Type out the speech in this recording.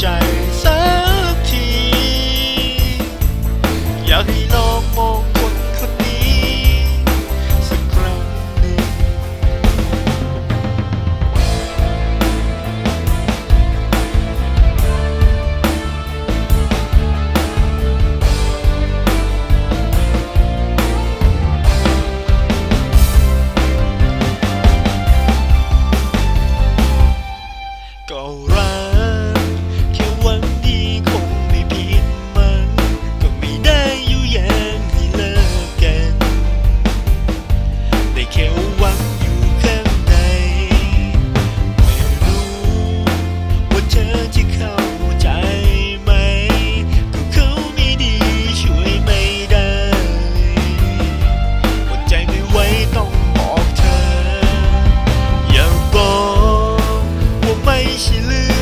ใจสักที อยากให้ลองมอง Lily.